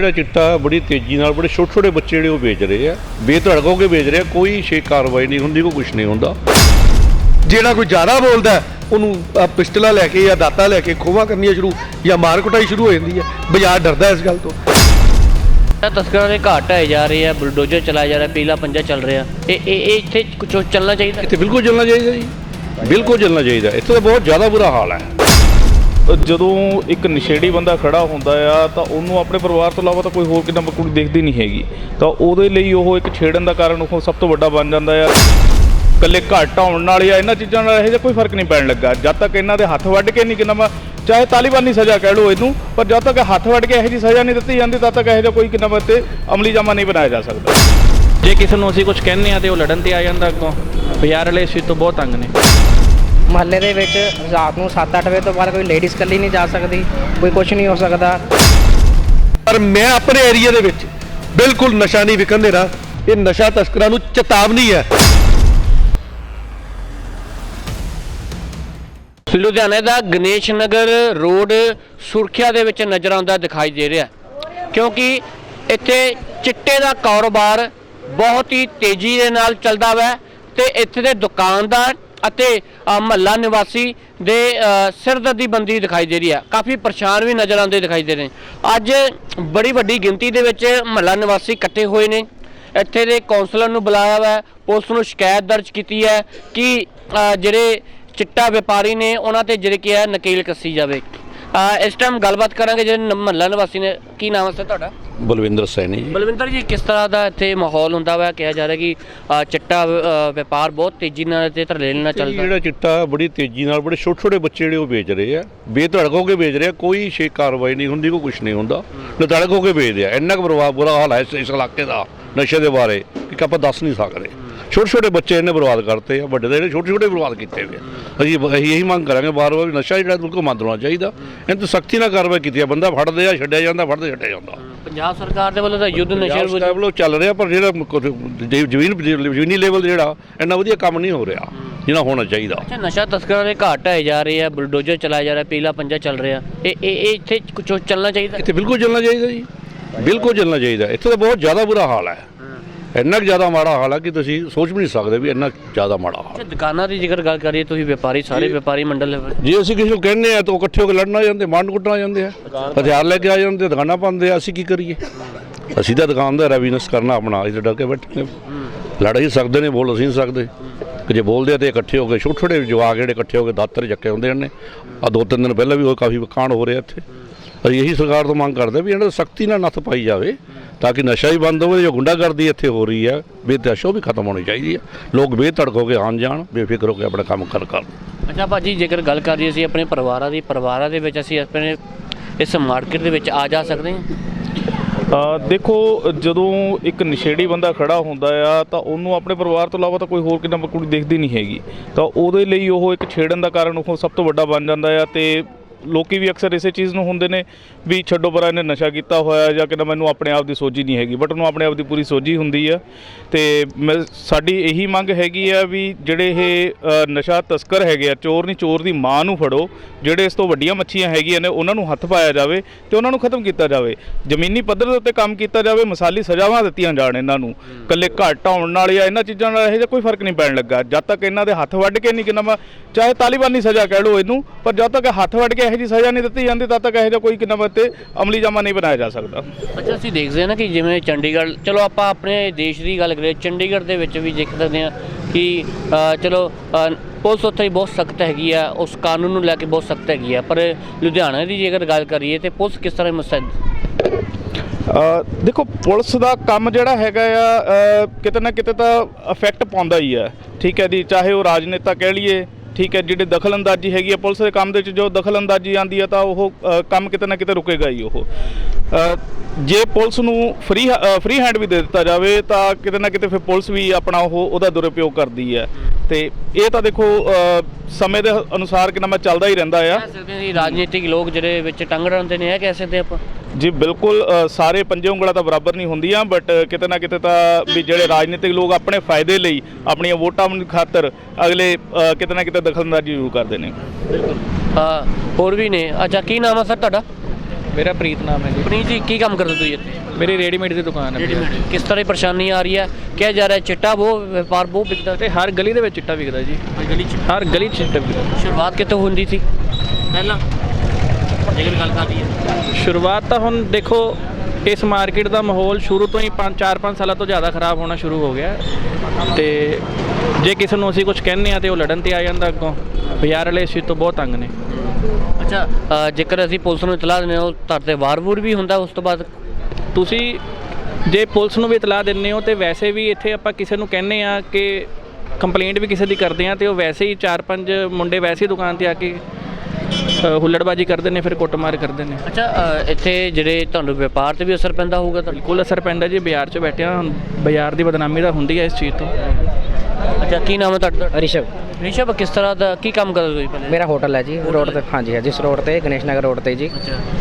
ਜਿਹੜਾ ਚਿੱਟਾ ਬੜੀ ਤੇਜ਼ੀ ਨਾਲ ਬੜੇ ਛੋਟੇ ਛੋਟੇ ਬੱਚੇ ਜਿਹੜੇ ਉਹ ਵੇਚ ਰਹੇ ਆ। ਬੇਧੜਕ ਹੋ ਕੇ ਵੇਚ ਰਹੇ ਆ ਕੋਈ ਛੇ ਕਾਰਵਾਈ ਨਹੀਂ ਹੁੰਦੀ ਕੋਈ ਕੁਝ ਨਹੀਂ ਹੁੰਦਾ। ਜਿਹੜਾ ਕੋਈ ਜ਼ਿਆਦਾ ਬੋਲਦਾ ਉਹਨੂੰ ਪਿਸਟਲਾਂ ਲੈ ਕੇ ਜਾਂ ਦਾਤਾ ਲੈ ਕੇ ਖੋਵਾ ਕਰਨੀਆਂ ਸ਼ੁਰੂ ਜਾਂ ਮਾਰ ਕੁਟਾਈ ਸ਼ੁਰੂ ਹੋ ਜਾਂਦੀ ਹੈ। ਬਾਜ਼ਾਰ ਡਰਦਾ ਇਸ ਗੱਲ ਤੋਂ। ਤਾਂ ਤਸਕਰਾਂ ਦੇ ਘਾਟ ਆਏ ਜਾ ਰਹੇ ਆ ਬੁਲਡੋਜ਼ਰ ਚਲਾਇਆ ਜਾ ਰਿਹਾ ਪੀਲਾ ਪੰਜਾ ਚੱਲ ਰਿਹਾ। ਇਹ ਇਹ ਇੱਥੇ ਕੁਝ ਚੱਲਣਾ ਚਾਹੀਦਾ? ਇੱਥੇ ਬਿਲਕੁਲ ਚੱਲਣਾ ਚਾਹੀਦਾ ਜੀ। ਬਿਲਕੁਲ ਚੱਲਣਾ ਚਾਹੀਦਾ। ਇੱਥੇ ਤਾਂ ਬਹੁਤ ਜ਼ਿਆਦਾ ਬੁਰਾ ਹਾਲ ਹੈ। ਜਦੋਂ ਇੱਕ ਨਸ਼ੇੜੀ ਬੰਦਾ ਖੜਾ ਹੁੰਦਾ ਆ, ਤਾਂ ਉਹਨੂੰ ਆਪਣੇ ਪਰਿਵਾਰ ਤੋਂ ਇਲਾਵਾ ਤਾਂ ਕੋਈ ਹੋਰ ਕਿੰਨਾ ਕੁੜੀ ਦੇਖਦੀ ਨਹੀਂ ਹੈਗੀ। ਤਾਂ ਉਹਦੇ ਲਈ ਉਹ ਇੱਕ ਛੇੜਨ ਦਾ ਕਾਰਨ ਉਹ ਸਭ ਤੋਂ ਵੱਡਾ ਬਣ ਜਾਂਦਾ ਆ। ਕੱਲੇ ਘੱਟ ਆਉਣ ਨਾਲ ਜਾਂ ਇਹਨਾਂ ਚੀਜ਼ਾਂ ਨਾਲ ਇਹੋ ਜਿਹਾ ਕੋਈ ਫ਼ਰਕ ਨਹੀਂ ਪੈਣ ਲੱਗਾ। ਜਦ ਤੱਕ ਇਹਨਾਂ ਦੇ ਹੱਥ ਵੱਢ ਕੇ ਨਹੀਂ ਕਿੰਨਾ ਚਾਹੇ ਤਾਲਿਬਾਨੀ ਸਜ਼ਾ ਕਹਿ ਲਓ ਇਹਨੂੰ, ਪਰ ਜਦ ਤੱਕ ਹੱਥ ਵੱਢ ਕੇ ਇਹੋ ਜਿਹੀ ਸਜ਼ਾ ਨਹੀਂ ਦਿੱਤੀ ਜਾਂਦੀ, ਤਦ ਤੱਕ ਇਹੋ ਜਿਹਾ ਕੋਈ ਕਿੰਨਾ ਤੇ ਅਮਲੀ ਜਾਮਾ ਨਹੀਂ ਬਣਾਇਆ ਜਾ ਸਕਦਾ। ਜੇ ਕਿਸੇ ਨੂੰ ਅਸੀਂ ਕੁਝ ਕਹਿੰਨੇ ਆ ਤੇ ਉਹ ਲੜਨ ਤੇ ਆ ਜਾਂਦਾ ਅੱਗੋਂ। ਬਾਜ਼ਾਰ ਵਾਲੇ ਇਸ ਤੋਂ ਬਹੁਤ ਤੰਗ ਨੇ। ਮਹੱਲੇ ਦੇ ਵਿੱਚ ਰਾਤ ਨੂੰ 7-8 ਵਜੇ ਤੋਂ ਬਾਅਦ ਕੋਈ ਲੇਡੀਜ਼ ਇਕੱਲੀ ਨਹੀਂ ਜਾ ਸਕਦੀ ਕੋਈ ਕੁਝ ਨਹੀਂ ਹੋ ਸਕਦਾ। ਪਰ ਮੈਂ ਆਪਣੇ ਏਰੀਆ ਦੇ ਵਿੱਚ ਬਿਲਕੁਲ ਨਸ਼ਾ ਨਹੀਂ ਵਿਕਣ ਦੇਣਾ ਇਹ ਨਸ਼ਾ ਤਸਕਰਾਂ ਨੂੰ ਚੇਤਾਵਨੀ ਹੈ। ਲੁਧਿਆਣੇ ਦਾ ਗਣੇਸ਼ ਨਗਰ ਰੋਡ ਸੁਰਖਿਆ ਦੇ ਵਿੱਚ ਨਜ਼ਰ ਆਉਂਦਾ ਦਿਖਾਈ ਦੇ ਰਿਹਾ ਕਿਉਂਕਿ ਇੱਥੇ ਚਿੱਟੇ ਦਾ ਕਾਰੋਬਾਰ ਬਹੁਤ ਹੀ ਤੇਜ਼ੀ ਦੇ ਨਾਲ ਚੱਲਦਾ ਵਾ ਤੇ ਇੱਥੇ ਦੇ ਦੁਕਾਨਦਾਰ ਅਤੇ ਮਹੱਲਾ ਨਿਵਾਸੀ ਦੇ ਸਿਰਦਰਦੀ ਬੰਦੀ ਦਿਖਾਈ ਦੇ ਰਹੀ ਹੈ। ਕਾਫੀ ਪਰੇਸ਼ਾਨ ਵੀ ਨਜ਼ਰ ਆਉਂਦੇ ਦਿਖਾਈ ਦੇ ਰਹੇ ਅੱਜ ਬੜੀ ਵੱਡੀ ਗਿਣਤੀ ਦੇ ਵਿੱਚ ਮਹੱਲਾ ਨਿਵਾਸੀ ਇਕੱਠੇ ਹੋਏ ਨੇ। ਇੱਥੇ ਦੇ ਕੌਂਸਲਰ ਨੂੰ ਬੁਲਾਇਆ ਹੋਇਆ ਹੈ। ਪੁਲਿਸ ਨੂੰ ਸ਼ਿਕਾਇਤ ਦਰਜ ਕੀਤੀ ਹੈ ਕਿ ਜਿਹੜੇ ਚਿੱਟਾ ਵਪਾਰੀ ਨੇ, ਉਹਨਾਂ ਤੇ ਜਿਹੜੇ ਕੀ ਹੈ, ਨਕੇਲ ਕੱਸੀ ਜਾਵੇ। ਅ, ਇਸ ਟਾਈਮ ਗੱਲਬਾਤ ਕਰਾਂਗੇ ਜਿਹੜੇ ਮਹੱਲਾ ਨਿਵਾਸੀ ਨੇ। ਕੀ ਨਾਮ ਹੈ ਸਰ ਤੁਹਾਡਾ? ਬਲਵਿੰਦਰ ਸੈਣੀ ਜੀ। ਬਲਵਿੰਦਰ ਜੀ ਕਿਸ ਤਰ੍ਹਾਂ ਦਾ ਇੱਥੇ ਮਾਹੌਲ ਹੁੰਦਾ ਵਾ? ਕਿਹਾ ਜਾ ਰਿਹਾ ਕਿ ਅ, ਚਿੱਟਾ ਅ, ਵਪਾਰ ਬਹੁਤ ਤੇਜ਼ੀ ਨਾਲ ਤੇ ਧਰਲੇ ਨਾਲ ਇਹ ਚੱਲਦਾ ਜਿਹੜਾ ਚਿੱਟਾ ਬੜੀ ਤੇਜ਼ੀ ਨਾਲ ਬੜੇ ਛੋਟੇ ਛੋਟੇ ਬੱਚੇ ਜਿਹੜੇ ਉਹ ਵੇਚ ਰਹੇ ਆ। ਬੇਧੜਕ ਹੋ ਕੇ ਵੇਚ ਰਹੇ ਆ ਕੋਈ ਛੇ ਕਾਰਵਾਈ ਨਹੀਂ ਹੁੰਦੀ ਕੋਈ ਕੁਝ ਨਹੀਂ ਹੁੰਦਾ। ਨਿਧੜਕ ਹੋ ਕੇ ਵੇਚਦੇ ਆ ਇੰਨਾ ਕੁ ਬਰਬਾਦ ਬੁਰਾ ਹਾਲ ਹੈ ਇਸ ਇਸ ਇਲਾਕੇ ਦਾ ਨਸ਼ੇ ਦੇ ਬਾਰੇ ਕਿ ਆਪਾਂ ਦੱਸ ਨਹੀਂ ਸਕਦੇ। ਛੋਟੇ ਛੋਟੇ ਬੱਚੇ ਇਹਨੇ ਬਰਬਾਦ ਕਰਤੇ ਆ ਵੱਡੇ ਦੇ ਜਿਹੜੇ ਛੋਟੇ ਛੋਟੇ ਬਰਬਾਦ ਕੀਤੇ ਹੋਏ। ਅਸੀਂ ਅਸੀਂ ਇਹੀ ਮੰਗ ਕਰਾਂਗੇ ਬਾਰ ਬਾਰ ਨਸ਼ਾ ਜਿਹੜਾ ਬਿਲਕੁਲ ਬੰਦ ਹੋਣਾ ਚਾਹੀਦਾ। ਇਹਨਾਂ ਤੇ ਸਖਤੀ ਨਾਲ ਕਾਰਵਾਈ ਕੀਤੀ ਆ ਬੰਦਾ ਫੜਦੇ ਆ ਛੱਡਿਆ ਜਾਂਦਾ ਫੜਦੇ ਛੱਡਿਆ ਜਾਂਦਾ। ਪੰਜਾਬ ਸਰਕਾਰ ਦੇ ਵੱਲੋਂ ਤਾਂ ਯੁੱਧ ਨਸ਼ੇ ਵੱਲੋਂ ਚੱਲ ਰਿਹਾ ਪਰ ਜਿਹੜਾ ਜ਼ਮੀਨ ਜ਼ਮੀਨੀ ਲੈਵਲ ਜਿਹੜਾ ਇੰਨਾ ਵਧੀਆ ਕੰਮ ਨਹੀਂ ਹੋ ਰਿਹਾ ਜਿੰਨਾ ਹੋਣਾ ਚਾਹੀਦਾ। ਅੱਛਾ ਨਸ਼ਾ ਤਸਕਰਾਂ ਦੇ ਘਾਟ ਆਏ ਜਾ ਰਹੇ ਆ ਬੁਲਡੋਜ਼ਰ ਚਲਾਇਆ ਜਾ ਰਿਹਾ ਪੀਲਾ ਪੰਜਾ ਚੱਲ ਰਿਹਾ। ਇਹ ਇਹ ਇੱਥੇ ਕੁਝ ਚੱਲਣਾ ਚਾਹੀਦਾ? ਇੱਥੇ ਬਿਲਕੁਲ ਚੱਲਣਾ ਚਾਹੀਦਾ ਜੀ। ਬਿਲਕੁਲ ਚੱਲਣਾ ਚਾਹੀਦਾ। ਇੱਥੇ ਤਾਂ ਬਹੁਤ ਜ਼ਿਆਦਾ ਬੁਰਾ ਹਾਲ ਹੈ। ਇੰਨਾ ਕੁ ਜ਼ਿਆਦਾ ਮਾੜਾ ਹਾਲ ਹੈ ਕਿ ਤੁਸੀਂ ਸੋਚ ਵੀ ਨਹੀਂ ਸਕਦੇ ਵੀ ਇੰਨਾ ਜ਼ਿਆਦਾ ਮਾੜਾ ਹਾਲ ਅੱਛਾ ਦੁਕਾਨਾਂ ਦੀ ਜੇਕਰ ਗੱਲ ਕਰੀਏ ਤੁਸੀਂ ਵਪਾਰੀ ਸਾਰੇ ਵਪਾਰੀ ਮੰਡਲ ਲੈਵਲ ਜੇ ਅਸੀਂ ਕਿਸੇ ਨੂੰ ਕਹਿੰਦੇ ਆ ਤਾਂ ਉਹ ਇਕੱਠੇ ਹੋ ਕੇ ਲੜਨ ਆ ਜਾਂਦੇ ਮੰਡ ਕੁੱਟਣ ਆ ਜਾਂਦੇ ਆ। ਹਥਿਆਰ ਲੈ ਕੇ ਆ ਜਾਂਦੇ ਦੁਕਾਨਾਂ ਪਾਉਂਦੇ ਆ ਅਸੀਂ ਕੀ ਕਰੀਏ? ਅਸੀਂ ਤਾਂ ਦੁਕਾਨਦਾਰ ਆ ਬਿਜ਼ਨਸ ਕਰਨਾ ਆਪਣਾ ਅਸੀਂ ਤਾਂ ਡਰ ਕੇ ਬੈਠੇ ਨੇ। ਲੜ ਹੀ ਸਕਦੇ ਨੇ ਬੋਲ ਅਸੀਂ ਨਹੀਂ ਸਕਦੇ। ਕਿ ਜੇ ਬੋਲਦੇ ਆ ਤੇ ਇਕੱਠੇ ਹੋ ਕੇ ਛੋਟੇ ਛੋਟੇ ਜਵਾਕ ਜਿਹੜੇ ਇਕੱਠੇ ਹੋ ਕੇ ਦਾਤਰ ਚੱਕੇ ਹੁੰਦੇ ਨੇ ਆ ਦੋ ਤਿੰਨ ਦਿਨ ਪਹਿਲਾਂ ਵੀ ਉਹ ਕਾਫੀ ਕਾਂਡ ਹੋ ਰਿਹਾ ਇੱਥੇ। ਅਸੀਂ ਇਹੀ ਸਰਕਾਰ ਤੋਂ ਮੰਗ ਕਰਦੇ ਵੀ ਇਹਨਾਂ ਤੇ ਸਖਤੀ ਨਾਲ ਨੱਥ ਪਾਈ ਜਾਵੇ ਤਾਂ ਕਿ ਨਸ਼ਾ ਹੀ ਬੰਦ ਹੋਵੇ ਜੋ ਗੁੰਡਾਗਰਦੀ ਇੱਥੇ ਹੋ ਰਹੀ ਹੈ ਉਹ ਵੀ ਖਤਮ ਹੋਣੀ ਚਾਹੀਦੀ ਹੈ। ਲੋਕ ਬੇਧੜਕ ਹੋ ਕੇ ਆਉਣ ਜਾਣ ਬੇਫਿਕਰ ਹੋ ਕੇ ਆਪਣਾ ਕੰਮ ਕਰ ਕਰਨ ਅੱਛਾ ਭਾਜੀ ਜੇਕਰ ਗੱਲ ਕਰੀਏ ਅਸੀਂ ਆਪਣੇ ਪਰਿਵਾਰਾਂ ਦੀ ਪਰਿਵਾਰਾਂ ਦੇ ਵਿੱਚ ਅਸੀਂ ਆਪਣੇ ਇਸ ਮਾਰਕੀਟ ਦੇ ਵਿੱਚ ਆ ਜਾ ਸਕਦੇ ਹਾਂ? ਅ, ਦੇਖੋ ਜਦੋਂ ਇੱਕ ਨਸ਼ੇੜੀ ਬੰਦਾ ਖੜਾ ਹੁੰਦਾ ਆ ਤਾਂ ਉਹਨੂੰ ਆਪਣੇ ਪਰਿਵਾਰ ਤੋਂ ਇਲਾਵਾ ਤਾਂ ਕੋਈ ਹੋਰ ਕਿੰਨਾ ਕੁੜੀ ਦੇਖਦੀ ਨਹੀਂ ਹੈਗੀ। ਤਾਂ ਉਹਦੇ ਲਈ ਉਹ ਇੱਕ ਛੇੜਨ ਦਾ ਕਾਰਨ ਉਹ ਸਭ ਤੋਂ ਵੱਡਾ ਬਣ ਜਾਂਦਾ ਆ ਤੇ ਲੋਕੀ ਵੀ ਅਕਸਰ ਇਸੇ ਚੀਜ਼ ਨੂੰ ਹੁੰਦੇ ਨੇ ਵੀ ਛੱਡੋ ਪਰਾਂ ਇਹਨੇ ਨਸ਼ਾ ਕੀਤਾ ਹੋਇਆ ਜਾਂ ਕਿੰਨਾ ਮੈਨੂੰ ਆਪਣੇ ਆਪ ਦੀ ਸੋਝੀ ਨਹੀਂ ਹੈਗੀ ਬਟ ਉਹਨੂੰ ਆਪਣੇ ਆਪ ਦੀ ਪੂਰੀ ਸੋਝੀ ਹੁੰਦੀ ਆ। ਤੇ ਮੈਂ, ਸਾਡੀ ਇਹੀ ਮੰਗ ਹੈਗੀ ਆ ਵੀ ਜਿਹੜੇ ਇਹ ਨਸ਼ਾ ਤਸਕਰ ਹੈਗੇ ਆ, ਚੋਰ ਨਹੀਂ, ਚੋਰ ਦੀ ਮਾਂ ਨੂੰ ਫੜੋ, ਜਿਹੜੇ ਇਸ ਤੋਂ ਵੱਡੀਆਂ ਮੱਛੀਆਂ ਹੈਗੀਆਂ ਨੇ, ਉਹਨਾਂ ਨੂੰ ਹੱਥ ਪਾਇਆ ਜਾਵੇ ਤੇ ਉਹਨਾਂ ਨੂੰ ਖਤਮ ਕੀਤਾ ਜਾਵੇ। ਜ਼ਮੀਨੀ ਪੱਧਰ ਦੇ ਉੱਤੇ ਕੰਮ ਕੀਤਾ ਜਾਵੇ, ਮਸਾਲੀ ਸਜ਼ਾਵਾਂ ਦਿੱਤੀਆਂ ਜਾਣ ਇਹਨਾਂ ਨੂੰ। ਕੱਲੇ ਘੱਟ ਆਉਣ ਨਾਲ ਜਾਂ ਇਹਨਾਂ ਚੀਜ਼ਾਂ ਨਾਲ ਇਹੋ ਜਿਹਾ ਕੋਈ ਫ਼ਰਕ ਨਹੀਂ ਪੈਣ ਲੱਗਾ। ਜਦ ਤੱਕ ਇਹਨਾਂ ਦੇ ਹੱਥ ਵੱਢ ਕੇ ਨਹੀਂ ਕਿੰਨਾ ਚਾਹੇ ਤਾਲਿਬਾਨੀ ਸਜ਼ਾ ਕਹਿ ਲਓ ਇਹਨੂੰ, ਪਰ ਜਦ ਤੱਕ ਹੱਥ ਵੱਢ ਕੇ ਇਹੋ ਜਿਹੀ ਸਜ਼ਾ ਨਹੀਂ ਦਿੱਤੀ ਜਾਂਦੀ ਤਦ ਤੱਕ ਇਹੋ ਜਿਹਾ ਕੋਈ ਕਿੰਨਾ ਤੇ ਅਮਲੀ ਜਾਮਾ ਨਹੀਂ ਬਣਾਇਆ ਜਾ ਸਕਦਾ। ਅੱਛਾ ਅਸੀਂ ਦੇਖਦੇ ਹਾਂ ਨਾ ਕਿ ਜਿਵੇਂ ਚੰਡੀਗੜ੍ਹ ਚਲੋ ਆਪਾਂ ਆਪਣੇ ਦੇਸ਼ ਦੀ ਗੱਲ ਕਰੀਏ ਚੰਡੀਗੜ੍ਹ ਦੇ ਵਿੱਚ ਵੀ ਦੇਖ ਸਕਦੇ ਹਾਂ ਕਿ ਚਲੋ ਪੁਲਿਸ ਉੱਥੇ ਹੀ ਬਹੁਤ ਸਖਤ ਹੈਗੀ ਆ ਉਸ ਕਾਨੂੰਨ ਨੂੰ ਲੈ ਕੇ ਬਹੁਤ ਸਖਤ ਹੈਗੀ ਆ ਪਰ ਲੁਧਿਆਣਾ ਦੀ ਜੇਕਰ ਗੱਲ ਕਰੀਏ ਤੇ ਪੁਲਿਸ ਕਿਸ ਤਰ੍ਹਾਂ ਮੁਸਤੈਦ? ਅ, ਦੇਖੋ ਪੁਲਿਸ ਦਾ ਕੰਮ ਜਿਹੜਾ ਹੈਗਾ ਆ ਕਿਤੇ ਨਾ ਕਿਤੇ ਤਾਂ ਇਫੈਕਟ ਪਾਉਂਦਾ ਹੀ ਆ। ਠੀਕ ਹੈ ਜੀ ਚਾਹੇ ਉਹ ਰਾਜਨੇਤਾ ਕਹਿ ਲਈਏ ਠੀਕ ਹੈ, ਜਿਹੜੀ ਦਖਲਅੰਦਾਜ਼ੀ ਹੈਗੀ ਹੈ ਪੁਲਿਸ ਦੇ ਕੰਮ ਦੇ ਵਿੱਚ, ਜੋ ਦਖਲਅੰਦਾਜ਼ੀ ਆਂਦੀ ਹੈ ਤਾਂ ਉਹ ਕੰਮ ਕਿਤੇ ਨਾ ਕਿਤੇ ਰੁਕੇਗਾ ਹੀ ਉਹ। ਜੇ ਪੁਲਿਸ ਨੂੰ ਫ੍ਰੀ ਫ੍ਰੀ ਹੈਂਡ ਵੀ ਦੇ ਦਿੱਤਾ ਜਾਵੇ, ਤਾਂ ਕਿਤੇ ਨਾ ਕਿਤੇ ਫਿਰ ਪੁਲਿਸ ਵੀ ਆਪਣਾ ਉਹ, ਉਹਦਾ ਦੁਰਉਪਯੋਗ ਕਰਦੀ ਹੈ ਤੇ ਇਹ ਤਾਂ ਦੇਖੋ ਸਮੇਂ ਦੇ ਅਨੁਸਾਰ ਕਿੰਨਾ ਮੈਂ ਚੱਲਦਾ ਹੀ ਰਹਿੰਦਾ ਆ। ਰਾਜਨੀਤਿਕ ਲੋਕ ਜਿਹੜੇ ਵਿੱਚ ਟੰਗ ਰਹਿੰਦੇ ਨੇ, ਇਹ ਕਹਿ ਸਕਦੇ ਆਪਾਂ। ਜੀ ਬਿਲਕੁਲ ਸਾਰੇ ਪੰਜੇ ਉਂਗਲਾਂ ਤਾਂ ਬਰਾਬਰ ਨਹੀਂ ਹੁੰਦੀਆਂ ਬਟ ਕਿਤੇ ਨਾ ਕਿਤੇ ਤਾਂ ਵੀ ਜਿਹੜੇ ਰਾਜਨੀਤਿਕ ਲੋਕ ਆਪਣੇ ਫਾਇਦੇ ਲਈ ਆਪਣੀਆਂ ਵੋਟਾਂ ਦੀ ਖਾਤਰ ਅਗਲੇ ਕਿਤੇ ਨਾ ਕਿਤੇ ਦਖਲਅੰਦਾਜ਼ੀ ਜ਼ਰੂਰ ਕਰਦੇ ਨੇ। ਬਿਲਕੁਲ ਹਾਂ ਹੋਰ ਵੀ ਨੇ। ਅੱਛਾ ਕੀ ਨਾਮ ਆ ਸਰ ਤੁਹਾਡਾ? ਮੇਰਾ ਪ੍ਰੀਤ ਨਾਮ ਹੈ ਜੀ। ਪੁਨੀਤ ਜੀ ਕੀ ਕੰਮ ਕਰਦੇ ਤੁਸੀਂ ਇੱਥੇ? ਮੇਰੀ ਰੈਡੀਮੇਡ ਦੀ ਦੁਕਾਨ ਹੈ। ਕਿਸ ਤਰ੍ਹਾਂ ਦੀ ਪਰੇਸ਼ਾਨੀ ਆ ਰਹੀ ਹੈ? ਕਿਹਾ ਜਾ ਰਿਹਾ ਚਿੱਟਾ ਬਹੁਤ ਵਪਾਰ ਬਹੁਤ ਵਿਕਦਾ। ਤੇ ਹਰ ਗਲੀ ਦੇ ਵਿੱਚ ਚਿੱਟਾ ਵਿਕਦਾ ਜੀ। ਗਲੀ ਚ? ਹਰ ਗਲੀ 'ਚ ਚਿੱਟਾ ਵਿਕਦਾ। ਸ਼ੁਰੂਆਤ ਕਿੱਥੋਂ ਹੁੰਦੀ ਸੀ? ਪਹਿਲਾਂ ਜੇਕਰ ਗੱਲ ਕਰਦੀ ਹੈ। ਸ਼ੁਰੂਆਤ ਤਾਂ ਹੁਣ ਦੇਖੋ ਇਸ ਮਾਰਕੀਟ ਦਾ ਮਾਹੌਲ ਸ਼ੁਰੂ ਤੋਂ ਹੀ 5 4-5 ਸਾਲਾਂ ਤੋਂ ਜ਼ਿਆਦਾ ਖਰਾਬ ਹੋਣਾ ਸ਼ੁਰੂ ਹੋ ਗਿਆ। ਹੈ। ਤੇ ਜੇ ਕਿਸੇ ਨੂੰ ਅਸੀਂ ਕੁਝ ਕਹਿੰਨੇ ਆ ਤੇ ਉਹ ਲੜਨ ਤੇ ਆ ਜਾਂਦਾ ਅੱਗੋਂ। ਬਾਜ਼ਾਰ ਵਾਲੇ ਇਸ ਚੀਜ਼ ਤੋਂ ਬਹੁਤ ਤੰਗ ਨੇ। ਅੱਛਾ ਅ, ਜੇਕਰ ਅਸੀਂ ਪੁਲਿਸ ਨੂੰ ਇਤਲਾਹ ਦਿੰਦੇ ਹਾਂ ਉਹ ਤੁਹਾਡੇ ਤੇ ਵਾਰ-ਵੂਰ ਵੀ ਹੁੰਦਾ ਉਸ ਤੋਂ ਬਾਅਦ? ਤੁਸੀਂ ਜੇ ਪੁਲਿਸ ਨੂੰ ਵੀ ਇਤਲਾਹ ਦਿੰਦੇ ਹੋ ਤੇ ਵੈਸੇ ਵੀ ਇੱਥੇ ਆਪਾਂ ਕਿਸੇ ਨੂੰ ਕਹਿੰਨੇ ਆ ਕਿ ਕੰਪਲੇਂਟ ਵੀ ਕਿਸੇ ਦੀ ਕਰਦੇ ਆ ਤੇ ਉਹ ਵੈਸੇ ਹੀ 4-5 ਮੁੰਡੇ ਵੈਸੇ ਹੀ ਦੁਕਾਨ ਤੇ ਆ ਕੇ ਅ, ਹੁੱਲੜਬਾਜੀ ਕਰਦੇ ਨੇ ਫਿਰ ਕੁੱਟਮਾਰ ਕਰਦੇ ਨੇ। ਅੱਛਾ ਅ, ਇੱਥੇ ਜਿਹੜੇ ਤੁਹਾਨੂੰ ਵਪਾਰ ਤੇ ਵੀ ਅਸਰ ਪੈਂਦਾ ਹੋਊਗਾ ਤੁਹਾਡੇ ਬਿਲਕੁਲ ਅਸਰ ਪੈਂਦਾ ਜੀ ਬਾਜ਼ਾਰ 'ਚ ਬੈਠਿਆ ਹੁਣ ਬਾਜ਼ਾਰ ਦੀ ਬਦਨਾਮੀ ਤਾਂ ਹੁੰਦੀ ਹੈ ਇਸ ਚੀਜ਼ ਤੋਂ। ਅੱਛਾ ਕੀ ਨਾਮ ਹੈ ਤੁਹਾਡਾ? ਰਿਸ਼ਵ। ਰਿਸ਼ਵ ਕਿਸ ਤਰ੍ਹਾਂ ਦਾ ਕੀ ਕੰਮ ਕਰਦੇ ਤੁਸੀਂ ਪਹਿਲੇ? ਮੇਰਾ ਹੋਟਲ ਹੈ ਜੀ ਰੋਡ ਤੇ ਹਾਂਜੀ ਹਾਂਜੀ ਇਸ ਰੋਡ ਤੇ ਗਣੇਸ਼ ਨਗਰ ਰੋਡ ਤੇ ਜੀ।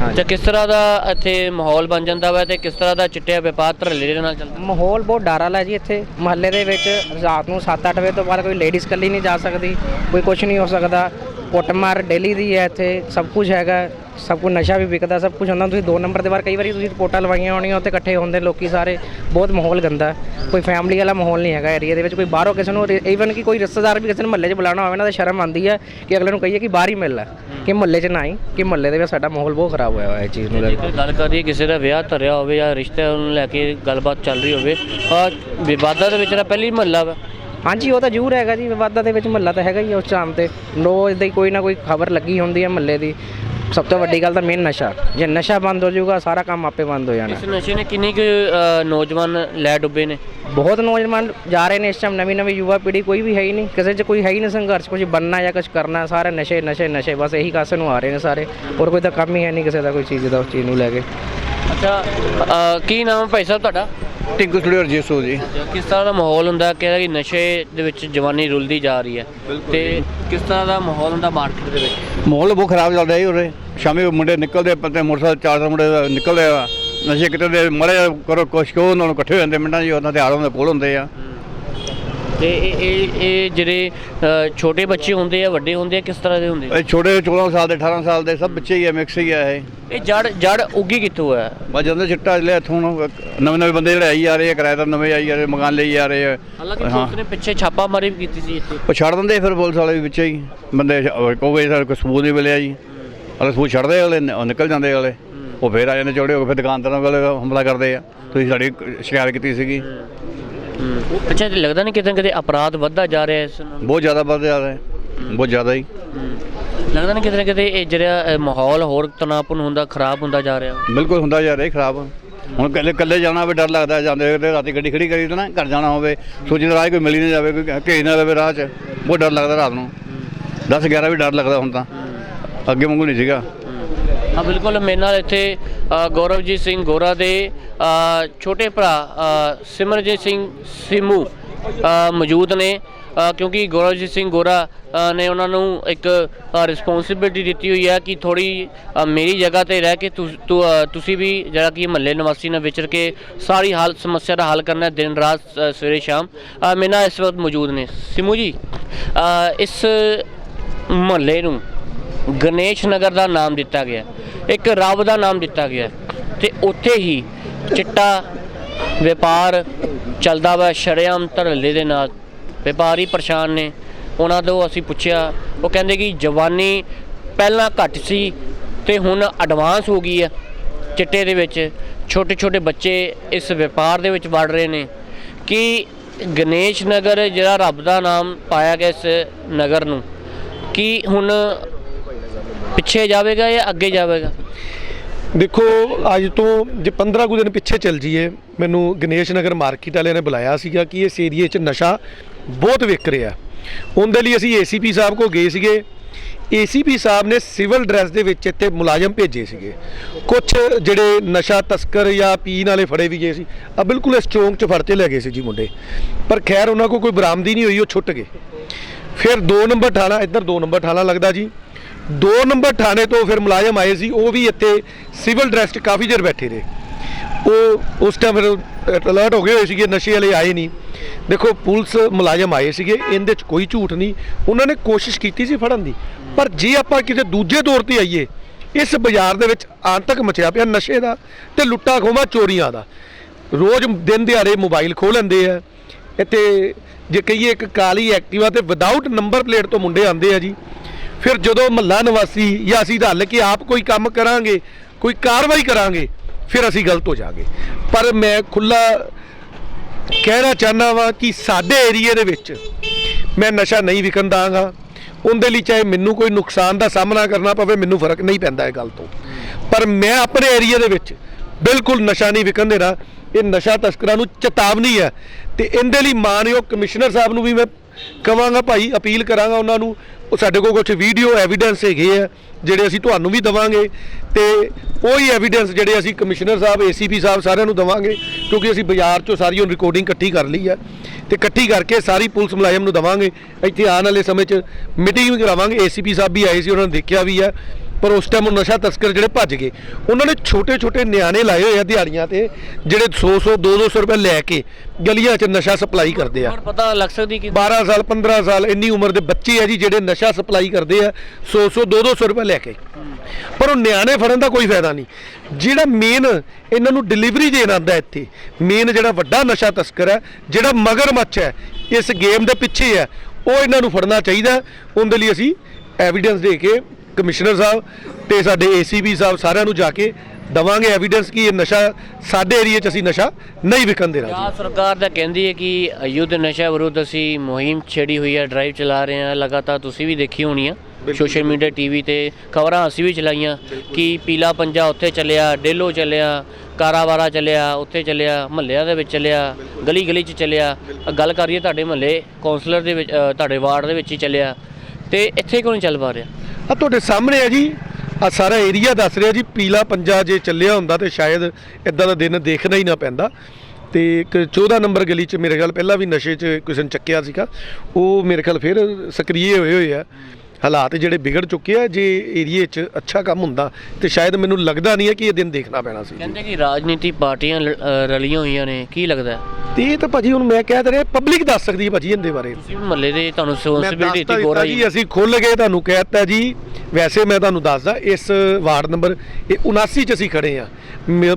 ਅੱਛਾ। ਕਿਸ ਤਰ੍ਹਾਂ ਦਾ ਇੱਥੇ ਮਾਹੌਲ ਬਣ ਜਾਂਦਾ ਵਾ ਤੇ ਕਿਸ ਤਰ੍ਹਾਂ ਦਾ ਚਿੱਟੇ ਵਪਾਰ ਧਰਲੇ ਦੇ ਨਾਲ ਚੱਲਦਾ? ਮਾਹੌਲ ਬਹੁਤ ਡਰ ਵਾਲਾ ਜੀ ਇੱਥੇ। ਮਹੱਲੇ ਦੇ ਵਿੱਚ ਰਾਤ ਨੂੰ 7-8 ਵਜੇ ਤੋਂ ਬਾਅਦ ਕੋਈ ਲੇਡੀਜ਼ ਇਕੱਲੀ ਨਹੀਂ ਜਾ ਸਕਦੀ ਕੋਈ ਕੁਝ ਨਹੀਂ ਹੋ ਸਕਦਾ। ਕੁੱਟਮਾਰ ਡੇਲੀ ਦੀ ਹੈ ਇੱਥੇ ਸਭ ਕੁਝ ਹੈਗਾ ਸਭ ਕੁਝ ਨਸ਼ਾ ਵੀ ਵਿਕਦਾ ਸਭ ਕੁਝ ਹੁੰਦਾ। ਤੁਸੀਂ ਦੋ ਨੰਬਰ ਦੇ ਬਾਹਰ ਕਈ ਵਾਰੀ ਤੁਸੀਂ ਰਿਪੋਰਟਾਂ ਲਵਾਈਆਂ ਹੋਣੀਆਂ ਉੱਥੇ ਇਕੱਠੇ ਹੁੰਦੇ ਲੋਕੀ ਸਾਰੇ ਬਹੁਤ ਮਾਹੌਲ ਗੰਦਾ। ਕੋਈ ਫੈਮਿਲੀ ਵਾਲਾ ਮਾਹੌਲ ਨਹੀਂ ਹੈਗਾ ਏਰੀਆ ਦੇ ਵਿੱਚ ਕੋਈ ਬਾਹਰੋਂ ਕਿਸੇ ਨੂੰ ਈਵਨ ਕਿ ਕੋਈ ਰਿਸ਼ਤੇਦਾਰ ਵੀ ਕਿਸੇ ਨੂੰ ਮਹੱਲੇ 'ਚ ਬੁਲਾਉਣਾ ਹੋਵੇ ਨਾ ਤਾਂ ਸ਼ਰਮ ਆਉਂਦੀ ਹੈ ਕਿ ਅਗਲੇ ਨੂੰ ਕਹੀਏ ਕਿ ਬਾਹਰ ਹੀ ਮਿਲ ਲੈ ਕਿ ਮਹੱਲੇ 'ਚ ਨਾ ਆਈ ਕਿ ਮਹੱਲੇ ਦੇ ਵਿੱਚ ਸਾਡਾ ਮਾਹੌਲ ਬਹੁਤ ਖਰਾਬ ਹੋਇਆ ਹੋਇਆ ਹੈ ਇਸ ਚੀਜ਼ ਨੂੰ ਲੈ ਕੇ। ਗੱਲ ਕਰੀਏ ਕਿਸੇ ਦਾ ਵਿਆਹ ਧਰਿਆ ਹੋਵੇ ਜਾਂ ਰਿਸ਼ਤੇ ਨੂੰ ਲੈ ਕੇ ਗੱਲਬਾਤ ਚੱਲ ਰਹੀ ਹੋਵੇ ਆ ਵਿਵਾਦਾਂ ਦੇ ਵਿੱਚ ਤਾਂ ਪਹਿਲੀ ਮਹੱਲਾ ਵਾ। ਹਾਂਜੀ ਉਹ ਤਾਂ ਜ਼ਰੂਰ ਹੈਗਾ ਜੀ ਵਿਵਾਦਾਂ ਦੇ ਵਿੱਚ ਮਹੱਲਾ ਤਾਂ ਹੈਗਾ ਹੀ ਆ ਉਸ ਟਾਈਮ ਤੇ। ਰੋਜ਼ ਦੀ ਕੋਈ ਨਾ ਕੋਈ ਖਬਰ ਲੱਗੀ ਹੁੰਦੀ ਹੈ ਮਹੱਲੇ ਦੀ। ਸਭ ਤੋਂ ਵੱਡੀ ਗੱਲ ਤਾਂ ਮੇਨ ਨਸ਼ਾ। ਜੇ ਨਸ਼ਾ ਬੰਦ ਹੋ ਜਾਊਗਾ ਸਾਰਾ ਕੰਮ ਆਪੇ ਬੰਦ ਹੋ ਜਾਣਾ। ਇਸ ਨਸ਼ੇ ਨੇ ਕਿੰਨੀ ਕੁ ਅ, ਨੌਜਵਾਨ ਲੈ ਡੁੱਬੇ ਨੇ? ਬਹੁਤ ਨੌਜਵਾਨ ਜਾ ਰਹੇ ਨੇ ਇਸ ਟਾਈਮ ਨਵੀਂ ਨਵੀਂ ਯੁਵਾ ਪੀੜ੍ਹੀ ਕੋਈ ਵੀ ਹੈ ਹੀ ਨਹੀਂ। ਕਿਸੇ 'ਚ ਕੋਈ ਹੈ ਹੀ ਨਹੀਂ ਸੰਘਰਸ਼ ਕੁਝ ਬੰਨਣਾ ਜਾਂ ਕੁਝ ਕਰਨਾ ਸਾਰੇ ਨਸ਼ੇ ਨਸ਼ੇ ਨਸ਼ੇ ਬਸ ਇਹੀ ਕਾਸੇ ਨੂੰ ਆ ਰਹੇ ਨੇ ਸਾਰੇ। ਹੋਰ ਕੋਈ ਤਾਂ ਕੰਮ ਹੀ ਹੈ ਨਹੀਂ ਕਿਸੇ ਦਾ ਕੋਈ ਚੀਜ਼ ਦਾ ਉਸ ਚੀਜ਼ ਨੂੰ ਲੈ ਕੇ। ਅੱਛਾ ਅ, ਕੀ ਨਾਮ ਹੈ ਭਾਈ ਸਾਹਿਬ ਤੁਹਾਡਾ? ਟਿੰਕੂ ਸਟੂਡੀਓ ਰਜਿਸਟਰ ਜੀ। ਕਿਸ ਤਰ੍ਹਾਂ ਦਾ ਮਾਹੌਲ ਹੁੰਦਾ ਕਿ ਕਿ ਨਸ਼ੇ ਦੇ ਵਿੱਚ ਜਵਾਨੀ ਰੁਲਦੀ ਜਾ ਰਹੀ ਹੈ। ਤੇ ਕਿਸ ਤਰ੍ਹਾਂ ਦਾ ਮਾਹੌਲ ਹੁੰਦਾ ਮਾਰਕੀਟ ਦੇ ਵਿੱਚ? ਮਾਹੌਲ ਬਹੁਤ ਖਰਾਬ ਚੱਲ ਰਿਹਾ ਜੀ ਉਰੇ। ਸ਼ਾਮੀ ਮੁੰਡੇ ਨਿਕਲਦੇ ਪੱਤੇ ਮੋਟਰਸਾਈਕਲ ਚਾਰ ਚਾਰ ਮੁੰਡੇ ਨਿਕਲਦੇ ਆ। ਨਸ਼ੇ ਕਿਤੇ ਦੇ ਮੜੇ ਕਰੋ ਕੁਛ ਕੋ ਉਹਨਾਂ ਨੂੰ ਇਕੱਠੇ ਹੋ ਜਾਂਦੇ ਮਿੰਟਾਂ 'ਚ ਉਹਨਾਂ ਦੇ ਹਾਲ ਹੁੰਦੇ ਕੋਲ ਹੁੰਦੇ ਆ। ਤੇ ਇਹ ਇਹ ਇਹ ਜਿਹੜੇ ਅ, ਛੋਟੇ ਬੱਚੇ ਹੁੰਦੇ ਆ ਵੱਡੇ ਹੁੰਦੇ ਆ ਕਿਸ ਤਰ੍ਹਾਂ ਦੇ ਹੁੰਦੇ ਆ? ਇਹ ਛੋਟੇ 14 ਸਾਲ ਦੇ 18 ਸਾਲ ਦੇ ਸਭ ਬੱਚੇ ਹੀ ਆ ਮਿਕਸ ਹੀ ਆ ਇਹ। ਇਹ ਜੜ ਜੜ ਉੱਗੀ ਕਿੱਥੋਂ ਹੈ ਬਸ ਜਾਂਦੇ ਚਿੱਟਾ ਲੈ ਇੱਥੋਂ ਨਵੇਂ ਨਵੇਂ ਬੰਦੇ ਜਿਹੜੇ ਆਈ ਜਾ ਰਹੇ ਆ ਕਿਰਾਏਦਾਰ ਨਵੇਂ ਆਈ ਜਾ ਰਹੇ ਮਕਾਨ ਲਈ ਜਾ ਰਹੇ ਆ। ਹਾਲਾਂਕਿ ਹਾਂ। ਪੁਲਿਸ ਨੇ ਪਿੱਛੇ ਛਾਪਾ ਮਾਰੀ ਵੀ ਕੀਤੀ ਸੀ ਇੱਥੇ। ਉਹ ਛੱਡ ਦਿੰਦੇ ਫਿਰ ਪੁਲਿਸ ਵਾਲੇ ਵੀ ਵਿੱਚ ਹੀ। ਬੰਦੇ ਕੋਈ ਸਰ ਕੋਈ ਸਬੂਤ ਨਹੀਂ ਮਿਲਿਆ ਜੀ। ਅਗਲੇ ਸਬੂਤ ਛੱਡਦੇ ਅਗਲੇ ਨ- ਉਹ ਨਿਕਲ ਜਾਂਦੇ ਅਗਲੇ। ਉਹ ਫੇਰ ਆ ਜਾਂਦੇ ਚੌੜੇ ਹੋ ਕੇ ਫਿਰ ਦੁਕਾਨਦਾਰਾਂ ਕੋਲ ਹਮਲਾ ਕਰਦੇ ਆ। ਤੁਸੀਂ ਸਾਡੀ ਸ਼ਿਕਾਇਤ ਕੀਤੀ ਸੀਗੀ। ਅੱਛਾ ਤੇ ਲੱਗਦਾ ਨਹੀਂ ਕਿਤੇ ਨਾ ਕਿਤੇ ਅਪਰਾਧ ਵੱਧਦਾ ਜਾ ਰਿਹਾ ਇਸ ਨਾਲ ਬਹੁਤ ਜ਼ਿਆਦਾ ਵੱਧ ਜਾ ਰਿਹਾ। ਹੈ। ਬਹੁਤ ਜ਼ਿਆਦਾ ਹੀ। ਲੱਗਦਾ ਨਹੀਂ ਕਿਤੇ ਨਾ ਕਿਤੇ ਇਹ ਜਿਹੜਾ ਅ, ਮਾਹੌਲ ਹੋਰ ਤਣਾਅਪੂਰਨ ਹੁੰਦਾ ਖਰਾਬ ਹੁੰਦਾ ਜਾ ਰਿਹਾ? ਬਿਲਕੁਲ ਹੁੰਦਾ ਜਾ ਰਿਹਾ ਜੀ ਖਰਾਬ। ਹੁਣ ਕੱਲੇ ਕੱਲੇ ਜਾਣਾ ਵੀ ਡਰ ਲੱਗਦਾ ਜਾਂਦੇ ਰਾਤੀ ਗੱਡੀ ਖੜੀ ਕਰੀ ਤੇ ਨਾ ਘਰ ਜਾਣਾ ਹੋਵੇ ਸੋਚੀ ਦਾ ਰਾਹ ਕੋਈ ਮਿਲੀ ਨਾ ਜਾਵੇ ਕੋਈ ਘੇਜ ਨਾ ਲਵੇ ਰਾਹ 'ਚ। ਬਹੁਤ ਡਰ ਲੱਗਦਾ ਰਾਤ ਨੂੰ। 10 11 ਵੀ ਡਰ ਲੱਗਦਾ ਹੁਣ ਤਾਂ। ਅੱਗੇ ਵਾਂਗੂ ਨਹੀਂ ਸੀਗਾ। ਹਾਂ ਬਿਲਕੁਲ ਮੇਰੇ ਨਾਲ ਇੱਥੇ ਗੌਰਵਜੀਤ ਸਿੰਘ ਗੋਰਾ ਦੇ ਛੋਟੇ ਭਰਾ ਸਿਮਰਜੀਤ ਸਿੰਘ ਸਿਮੂ ਮੌਜੂਦ ਨੇ ਕਿਉਂਕਿ ਗੌਰਵਜੀਤ ਸਿੰਘ ਗੋਰਾ ਨੇ ਉਹਨਾਂ ਨੂੰ ਇੱਕ ਰਿਸਪੌਂਸਿਬਿਲਟੀ ਦਿੱਤੀ ਹੋਈ ਹੈ ਕਿ ਥੋੜੀ ਮੇਰੀ ਜਗ੍ਹਾ ਤੇ ਰਹਿ ਕੇ ਤੁਸੀਂ ਵੀ ਜਿਹੜਾ ਕਿ ਮਹੱਲੇ ਨਿਵਾਸੀ ਨਾਲ ਵਿਚਰ ਕੇ ਸਾਰੀ ਹਾਲ ਸਮੱਸਿਆ ਦਾ ਹੱਲ ਕਰਨਾ ਦਿਨ ਰਾਤ ਸਵੇਰੇ ਸ਼ਾਮ। ਅ, ਮੇਰੇ ਨਾਲ ਇਸ ਵਕਤ ਮੌਜੂਦ ਨੇ। ਸਿਮੂ ਜੀ ਇਸ ਮਹੱਲੇ ਨੂੰ ਗਣੇਸ਼ ਨਗਰ ਦਾ ਨਾਮ ਦਿੱਤਾ ਗਿਆ। ਇੱਕ ਰੱਬ ਦਾ ਨਾਮ ਦਿੱਤਾ ਗਿਆ। ਤੇ ਉੱਥੇ ਹੀ ਚਿੱਟਾ ਵਪਾਰ ਚੱਲਦਾ ਵਾ, ਸ਼ਰੇਆਮ ਧੜੱਲੇ ਦੇ ਨਾਲ। ਵਪਾਰੀ ਪਰੇਸ਼ਾਨ ਨੇ। ਉਹਨਾਂ ਤੋਂ ਅਸੀਂ ਪੁੱਛਿਆ, ਉਹ ਕਹਿੰਦੇ ਕਿ ਜਵਾਨੀ ਪਹਿਲਾਂ ਘੱਟ ਸੀ ਤੇ ਹੁਣ ਐਡਵਾਂਸ ਹੋ ਗਈ ਆ ਚਿੱਟੇ ਦੇ ਵਿੱਚ। ਛੋਟੇ ਛੋਟੇ ਬੱਚੇ ਇਸ ਵਪਾਰ ਦੇ ਵਿੱਚ ਵੜ ਰਹੇ ਨੇ। ਕਿ ਗਣੇਸ਼ ਨਗਰ ਜਿਹੜਾ ਰੱਬ ਦਾ ਨਾਮ ਪਾਇਆ ਗਿਆ ਇਸ ਨਗਰ ਨੂੰ, ਕਿ ਹੁਣ ਪਿੱਛੇ ਜਾਵੇਗਾ ਜਾਂ ਅੱਗੇ ਜਾਵੇਗਾ? ਦੇਖੋ, ਅੱਜ ਤੋਂ ਜੇ 15 ਕੁ ਦਿਨ ਪਿੱਛੇ ਚੱਲ ਜੀਏ ਮੈਨੂੰ ਗਣੇਸ਼ ਨਗਰ ਮਾਰਕੀਟ ਵਾਲਿਆਂ ਨੇ ਬੁਲਾਇਆ ਸੀਗਾ ਕਿ ਇਸ ਏਰੀਏ 'ਚ ਨਸ਼ਾ ਬਹੁਤ ਵਿਕ ਰਿਹਾ। ਉਹਦੇ ਲਈ ਅਸੀਂ ਏਸੀਪੀ ਸਾਹਿਬ ਕੋ ਗਏ ਸੀਗੇ। ਏਸੀਪੀ ਸਾਹਿਬ ਨੇ ਸਿਵਲ ਡਰੈਸ ਦੇ ਵਿੱਚ ਇੱਥੇ ਮੁਲਾਜ਼ਮ ਭੇਜੇ ਸੀਗੇ। ਕੁਝ ਜਿਹੜੇ ਨਸ਼ਾ ਤਸਕਰ ਜਾਂ ਪੀਣ ਵਾਲੇ ਫੜੇ ਵੀ ਗਏ ਸੀ। ਆ ਬਿਲਕੁਲ ਇਸ ਚੌਂਕ 'ਚ ਫੜ 'ਤੇ ਲੈ ਗਏ ਸੀ ਜੀ ਮੁੰਡੇ। ਪਰ ਖੈਰ, ਉਹਨਾਂ ਕੋ ਕੋਈ ਬਰਾਮਦੀ ਨਹੀਂ ਹੋਈ, ਉਹ ਛੁੱਟ ਗਏ। ਫਿਰ 2 ਨੰਬਰ ਥਾਣਾ ਇੱਧਰ 2 ਨੰਬਰ ਥਾਣਾ ਲੱਗਦਾ ਜੀ। 2 ਨੰਬਰ ਥਾਣੇ ਤੋਂ ਫਿਰ ਮੁਲਾਜ਼ਮ ਆਏ ਸੀ, ਉਹ ਵੀ ਇੱਥੇ ਸਿਵਲ ਡਰੈਸ 'ਚ ਕਾਫੀ ਦੇਰ ਬੈਠੇ ਰਹੇ। ਉਹ ਉਸ ਟਾਈਮ ਫਿਰ ਅਲਰਟ ਹੋ ਗਏ ਹੋਏ ਸੀਗੇ, ਨਸ਼ੇ ਵਾਲੇ ਆਏ ਨਹੀਂ। ਦੇਖੋ, ਪੁਲਿਸ ਮੁਲਾਜ਼ਮ ਆਏ ਸੀਗੇ, ਇਹਦੇ 'ਚ ਕੋਈ ਝੂਠ ਨਹੀਂ। ਉਹਨਾਂ ਨੇ ਕੋਸ਼ਿਸ਼ ਕੀਤੀ ਸੀ ਫੜਨ ਦੀ, ਪਰ ਜੇ ਆਪਾਂ ਕਿਤੇ ਦੂਜੇ ਦੌਰ ਤੇ ਆਈਏ, ਇਸ ਬਾਜ਼ਾਰ ਦੇ ਵਿੱਚ ਆਂਤਕ ਮਚਿਆ ਪਿਆ ਨਸ਼ੇ ਦਾ ਤੇ ਲੁੱਟਾਂ ਖੋਹਾਂ ਚੋਰੀਆਂ ਦਾ। ਰੋਜ਼ ਦਿਨ ਦਿਹਾੜੇ ਮੋਬਾਈਲ ਖੋਹ ਲੈਂਦੇ ਆ। ਇੱਥੇ ਜੇ ਕਹੀਏ ਇੱਕ ਕਾਲੀ ਐਕਟਿਵਾ ਤੇ ਵਿਦਆਊਟ ਨੰਬਰ ਪਲੇਟ ਤੋਂ ਮੁੰਡੇ ਆਉਂਦੇ ਆ ਜੀ। ਫਿਰ ਜਦੋਂ ਮਹੱਲਾ ਨਿਵਾਸੀ ਜਾਂ ਅਸੀਂ ਹੱਲ ਕੇ ਆਪ ਕੋਈ ਕੰਮ ਕਰਾਂਗੇ, ਕੋਈ ਕਾਰਵਾਈ ਕਰਾਂਗੇ, ਫਿਰ ਅਸੀਂ ਗਲਤ ਹੋ ਜਾਾਂਗੇ। ਪਰ ਮੈਂ ਖੁੱਲਾ ਕਹਿਣਾ ਚਾਹੁੰਦਾ ਵਾਂ ਕਿ ਸਾਡੇ ਏਰੀਏ ਦੇ ਵਿੱਚ ਮੈਂ ਨਸ਼ਾ ਨਹੀਂ ਵਿਕਣ ਦਾਂਗਾ। ਉਹਦੇ ਲਈ ਚਾਹੇ ਮੈਨੂੰ ਕੋਈ ਨੁਕਸਾਨ ਦਾ ਸਾਹਮਣਾ ਕਰਨਾ ਪਵੇ, ਮੈਨੂੰ ਫ਼ਰਕ ਨਹੀਂ ਪੈਂਦਾ ਇਹ ਗੱਲ ਤੋਂ। ਪਰ ਮੈਂ ਆਪਣੇ ਏਰੀਏ ਦੇ ਵਿੱਚ ਬਿਲਕੁਲ ਨਸ਼ਾ ਨਹੀਂ ਵਿਕਣ ਦੇਣਾ। ਇਹ ਨਸ਼ਾ ਤਸਕਰਾਂ ਨੂੰ ਚੇਤਾਵਨੀ ਹੈ। ਤੇ ਇਹਦੇ ਲਈ ਮਾਨਯੋਗ ਕਮਿਸ਼ਨਰ ਸਾਹਿਬ ਨੂੰ ਵੀ ਮੈਂ ਕਵਾਂਗਾ ਭਾਈ, ਅਪੀਲ ਕਰਾਂਗਾ ਉਹਨਾਂ ਨੂੰ। ਉਹ ਸਾਡੇ ਕੋਲ ਕੁਝ ਵੀਡੀਓ ਐਵੀਡੈਂਸ ਹੈਗੇ ਆ, ਜਿਹੜੇ ਅਸੀਂ ਤੁਹਾਨੂੰ ਵੀ ਦਵਾਂਗੇ ਤੇ ਉਹੀ ਐਵੀਡੈਂਸ ਜਿਹੜੇ ਅਸੀਂ ਕਮਿਸ਼ਨਰ ਸਾਹਿਬ ਏਸੀਪੀ ਸਾਹਿਬ ਸਾਰਿਆਂ ਨੂੰ ਦਵਾਂਗੇ, ਕਿਉਂਕਿ ਅਸੀਂ ਬਾਜ਼ਾਰ ਚੋਂ ਸਾਰੀ ਉਹ ਰਿਕਾਰਡਿੰਗ ਇਕੱਠੀ ਕਰ ਲਈ ਹੈ ਤੇ ਇਕੱਠੀ ਕਰਕੇ ਸਾਰੀ ਪੁਲਿਸ ਮੁਲਾਜ਼ਮ ਨੂੰ ਦਵਾਂਗੇ। ਇੱਥੇ ਆਉਣ ਵਾਲੇ ਸਮੇਂ 'ਚ ਮੀਟਿੰਗ ਵੀ ਕਰਾਵਾਂਗੇ। ਏਸੀਪੀ ਸਾਹਿਬ ਵੀ ਆਏ ਸੀ, ਉਹਨਾਂ ਨੇ ਦੇਖਿਆ ਵੀ ਹੈ ਪਰ ਉਸ ਟਾਈਮ ਉਹ ਨਸ਼ਾ ਤਸਕਰ ਜਿਹੜੇ ਭੱਜ ਗਏ ਉਹਨਾਂ ਨੇ ਛੋਟੇ ਛੋਟੇ ਨਿਆਣੇ ਲਾਏ ਹੋਏ ਆ ਦਿਹਾੜੀਆਂ ਤੇ ਜਿਹੜੇ 100 100 2 200 ਰੁਪਏ ਲੈ ਕੇ ਗਲੀਆਂ 'ਚ ਨਸ਼ਾ ਸਪਲਾਈ ਕਰਦੇ ਆ। ਹੁਣ ਪਤਾ ਲੱਗ ਸਕਦੀ ਕਿ 12 ਸਾਲ 15 ਸਾਲ ਇੰਨੀ ਉਮਰ ਦੇ ਬੱਚੇ ਆ ਜੀ ਜਿਹੜੇ ਨਸ਼ਾ ਸਪਲਾਈ ਕਰਦੇ ਆ 100 100 2 200 ਰੁਪਏ ਲੈ ਕੇ। ਪਰ ਉਹ ਨਿਆਣੇ ਫੜਨ ਦਾ ਕੋਈ ਫਾਇਦਾ ਨਹੀਂ। ਜਿਹੜਾ ਮੇਨ ਇਹਨਾਂ ਨੂੰ ਡਿਲੀਵਰੀ ਦੇਣ ਆਉਂਦਾ ਇੱਥੇ ਮੇਨ ਜਿਹੜਾ ਵੱਡਾ ਨਸ਼ਾ ਤਸਕਰ ਹੈ ਜਿਹੜਾ ਮਗਰਮੱਛ ਹੈ ਇਸ ਗੇਮ ਦੇ ਪਿੱਛੇ ਹੈ ਉਹ ਇਹਨਾਂ ਨੂੰ ਫੜਨਾ ਚਾਹੀਦਾ। ਉਹਦੇ ਲਈ ਅਸੀਂ ਐਵੀਡੈਂਸ ਦੇ ਕੇ ਕਮਿਸ਼ਨਰ ਸਾਹਿਬ ਤੇ ਸਾਡੇ ਏਸੀਬੀ ਸਾਹਿਬ ਸਾਰਿਆਂ ਨੂੰ ਜਾ ਕੇ ਦਵਾਂਗੇ ਐਵੀਡੈਂਸ ਕਿ ਇਹ ਨਸ਼ਾ ਸਾਡੇ ਏਰੀਏ 'ਚ ਅਸੀਂ ਨਸ਼ਾ ਨਹੀਂ ਵਿਕਣ ਦੇਣਾ ਜੀ ਪੰਜਾਬ ਸਰਕਾਰ ਤਾਂ ਕਹਿੰਦੀ ਹੈ ਕਿ ਯੁੱਧ ਨਸ਼ਾ ਵਿਰੁੱਧ ਅਸੀਂ ਮੁਹਿੰਮ ਛੇੜੀ ਹੋਈ ਹੈ ਡਰਾਈਵ ਚਲਾ ਰਹੇ ਹਾਂ ਲਗਾਤਾਰ ਤੁਸੀਂ ਵੀ ਦੇਖੀ ਹੋਣੀ ਆ। ਸੋਸ਼ਲ ਮੀਡੀਆ ਟੀਵੀ ਤੇ ਖਬਰਾਂ ਅਸੀਂ ਵੀ ਚਲਾਈਆਂ ਕਿ ਪੀਲਾ ਪੰਜਾ ਉੱਥੇ ਚੱਲਿਆ ਡੇਲੋ ਚੱਲਿਆ ਕਾਰਾਵਾਰਾ ਚੱਲਿਆ ਉੱਥੇ ਚੱਲਿਆ ਮਹੱਲਿਆਂ ਦੇ ਵਿੱਚ ਚੱਲਿਆ ਗਲੀ ਗਲੀ 'ਚ ਚੱਲਿਆ। ਗੱਲ ਕਰੀਏ ਤੁਹਾਡੇ ਮਹੱਲੇ ਕਾਉਂਸਲਰ ਦੇ ਵਿੱਚ ਤੁਹਾਡੇ ਵਾਰਡ ਦੇ ਵਿੱਚ ਹੀ ਚੱਲਿਆ। ਤੇ ਇੱਥੇ ਕਿਉਂ ਨਹੀਂ ਚੱਲ ਪਾ ਰਿਹਾ? ਆ ਤੁਹਾਡੇ ਸਾਹਮਣੇ ਆ ਜੀ। ਆ ਸਾਰਾ ਏਰੀਆ ਦੱਸ ਰਿਹਾ ਜੀ, ਪੀਲਾ ਪੰਜਾ ਜੇ ਚੱਲਿਆ ਹੁੰਦਾ ਤੇ ਸ਼ਾਇਦ ਇਦਾਂ ਦਾ ਦਿਨ ਦੇਖਣਾ ਹੀ ਨਾ ਪੈਂਦਾ। ਤੇ ਇੱਕ 14 ਨੰਬਰ ਗਲੀ 'ਚ ਮੇਰੇ ਖਿਆਲ ਪਹਿਲਾਂ ਵੀ ਨਸ਼ੇ 'ਚ ਕਿਸੇ ਨੇ ਚੱਕਿਆ ਸੀਗਾ। ਉਹ ਮੇਰੇ ਖਿਆਲ ਫਿਰ ਸਕਰੀਏ ਹੋਏ ਹੋਏ ਆ। ਹਾਲਾਤ ਜਿਹੜੇ ਵਿਗੜ ਚੁੱਕੇ ਆ ਜੇ ਏਰੀਏ 'ਚ ਅੱਛਾ ਕੰਮ ਹੁੰਦਾ ਤੇ ਸ਼ਾਇਦ ਮੈਨੂੰ ਲੱਗਦਾ ਨਹੀਂ ਹੈ ਕਿ ਇਹ ਦਿਨ ਦੇਖਣਾ ਪੈਣਾ ਸੀ। ਕਹਿੰਦੇ ਕਿ ਰਾਜਨੀਤੀ ਪਾਰਟੀਆਂ ਲ- ਅ, ਰਲੀਆਂ ਹੋਈਆਂ ਨੇ ਕੀ ਲੱਗਦਾ? ਹੈ? ਤੇ ਇਹ ਤਾਂ ਭਾਜੀ ਹੁਣ ਮੈਂ ਕਹਿ ਤੇ ਰਿਹਾ ਪਬਲਿਕ ਦੱਸ ਸਕਦੀ ਹੈ ਭਾਜੀ ਇਹਦੇ ਬਾਰੇ। ਤੁਸੀਂ ਮਹੱਲੇ ਦੇ ਤੁਹਾਨੂੰ ਮੈਂ ਰਿਸਪੌਂਸਿਬਿਲਟੀ ਦੱਸਤਾ ਦਿੱਤੀ ਦਿੱਤਾ ਗੋਰਾ ਜੀ। ਜੀ ਅਸੀਂ ਖੁੱਲ ਕੇ ਤੁਹਾਨੂੰ ਕਹਿਤਾ ਜੀ। ਵੈਸੇ ਮੈਂ ਤੁਹਾਨੂੰ ਦੱਸਦਾ ਇਸ ਵਾਰਡ ਨੰਬਰ ਇਹ 79 ਚ ਅਸੀਂ ਖੜੇ ਆ।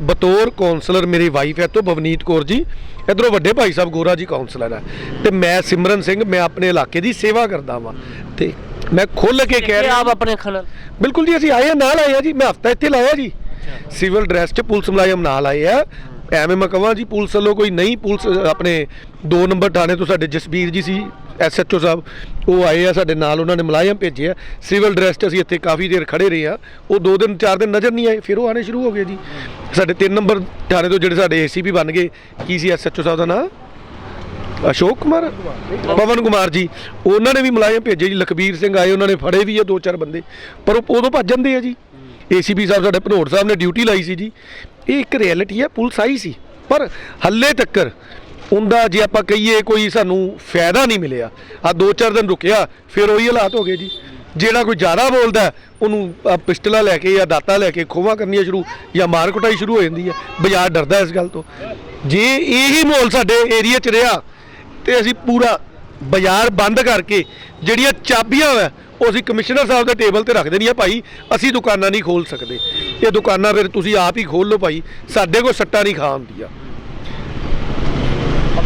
ਬਤੌਰ ਕਾਉਂਸਲਰ ਮੇਰੀ ਵਾਈਫ ਹੈ ਤੋਂ ਬਵਨੀਤ ਕੌਰ ਜੀ। ਇਧਰੋਂ ਵੱਡੇ ਭਾਈ ਸਾਹਿਬ ਗੋਰਾ ਜੀ ਕਾਉਂਸਲਰ ਹੈ। ਤੇ ਮੈਂ ਸਿਮਰਨ ਸਿੰਘ ਮੈਂ ਆਪਣੇ ਇਲਾਕੇ ਦੀ ਸੇਵਾ ਕਰਦਾ ਵਾਂ। ਤੇ ਮੈਂ ਖੁੱਲ ਕੇ ਕਹਿ ਰਿਹਾ ਆਪ ਆਪਣੇ ਖਲਲ ਬਿਲਕੁਲ ਜੀ ਅਸੀਂ ਆਏ ਆ ਨਾਲ ਆਏ ਆ ਜੀ ਮੈਂ ਹਫਤਾ ਇੱਥੇ ਲਾਇਆ ਜੀ। ਸਿਵਲ ਡਰੈਸ ਚ ਪੁਲਿਸ ਮੁਲਾਜ਼ਮ ਨਾਲ ਆਏ ਆ। ਐਵੇਂ ਮੈਂ ਕਹਾਂ ਜੀ ਪੁਲਿਸ ਵੱਲੋਂ ਕੋਈ ਨਹੀਂ ਪੁਲਿਸ ਆਪਣੇ 2 ਨੰਬਰ ਥਾਣੇ ਤੋਂ ਸਾਡੇ ਜਸਬੀਰ ਜੀ ਸੀ ਐਸਐਚਓ ਸਾਹਿਬ ਉਹ ਆਏ ਆ ਸਾਡੇ ਨਾਲ ਉਹਨਾਂ ਨੇ ਮੁਲਾਜ਼ਮ ਭੇਜੇ ਆ। ਸਿਵਲ ਡਰੈਸ 'ਚ ਅਸੀਂ ਇੱਥੇ ਕਾਫੀ ਦੇਰ ਖੜੇ ਰਹੇ ਆ। ਉਹ 2 ਦਿਨ 4 ਦਿਨ ਨਜ਼ਰ ਨਹੀਂ ਆਏ ਫਿਰ ਉਹ ਆਣੇ ਸ਼ੁਰੂ ਹੋ ਗਏ ਜੀ। ਸਾਡੇ 3 ਨੰਬਰ ਥਾਣੇ ਤੋਂ ਜਿਹੜੇ ਸਾਡੇ ਏਸੀਪੀ ਬਣ ਗਏ ਕੀ ਸੀ ਐਸਐਚਓ ਸਾਹਿਬ ਦਾ ਨਾਮ ਅਸ਼ੋਕ ਕੁਮਾਰ? ਪਵਨ ਕੁਮਾਰ ਜੀ। ਉਹਨਾਂ ਨੇ ਵੀ ਮੁਲਾਜ਼ਮ ਭੇਜੇ ਜੀ। ਲਖਬੀਰ ਸਿੰਘ ਆਏ, ਉਹਨਾਂ ਨੇ ਫੜੇ ਵੀ ਆ ਦੋ ਚਾਰ ਬੰਦੇ। ਪਰ ਉਹ ਉਦੋਂ ਭੱਜ ਜਾਂਦੇ ਆ ਜੀ। ਏਸੀਪੀ ਸਾਹਿਬ ਸਾਡੇ ਭਨੋੜ ਸਾਹਿਬ ਨੇ ਡਿਊਟੀ ਲਾਈ ਸੀ ਜੀ। ਇਹ ਇੱਕ ਰਿਐਲਿਟੀ ਹੈ ਪੁਲਿਸ ਆਈ ਸੀ। ਪਰ ਹੱਲੇ ਤੱਕਰ ਉਹਦਾ ਜੇ ਆਪਾਂ ਕਹੀਏ ਕੋਈ ਸਾਨੂੰ ਫਾਇਦਾ ਨਹੀਂ ਮਿਲਿਆ। ਆ ਦੋ ਚਾਰ ਦਿਨ ਰੁਕਿਆ, ਫਿਰ ਉਹੀ ਹਾਲਾਤ ਹੋ ਗਏ ਜੀ। ਜਿਹੜਾ ਕੋਈ ਜ਼ਿਆਦਾ ਬੋਲਦਾ, ਉਹਨੂੰ ਆਹ ਪਿਸਟਲਾਂ ਲੈ ਕੇ ਜਾਂ ਦਾਤਾ ਲੈ ਕੇ ਖੋਵਾ ਕਰਨੀਆਂ ਸ਼ੁਰੂ ਜਾਂ ਮਾਰ ਕੁਟਾਈ ਸ਼ੁਰੂ ਹੋ ਜਾਂਦੀ ਹੈ ਬਾਜ਼ਾਰ ਡਰਦਾ ਇਸ ਗੱਲ ਤੋਂ। ਜੇ ਇਹੀ ਮਾਹੌਲ ਸਾਡੇ ਏਰੀਆ 'ਚ ਰਿਹਾ ਤੇ ਅਸੀਂ ਪੂਰਾ ਬਾਜ਼ਾਰ ਬੰਦ ਕਰਕੇ ਜਿਹੜੀਆਂ ਚਾਬੀਆਂ ਵਾ, ਉਹ ਅਸੀਂ ਕਮਿਸ਼ਨਰ ਸਾਹਿਬ ਦੇ ਟੇਬਲ ਤੇ ਰੱਖ ਦੇਣੀਆਂ ਭਾਈ। ਅਸੀਂ ਦੁਕਾਨਾਂ ਨਹੀਂ ਖੋਲ ਸਕਦੇ। ਇਹ ਦੁਕਾਨਾਂ ਫਿਰ ਤੁਸੀਂ ਆਪ ਹੀ ਖੋਲ ਲਓ ਭਾਈ। ਸਾਡੇ ਕੋਲ ਸੱਟਾਂ ਨਹੀਂ ਖਾ ਹੁੰਦੀਆਂ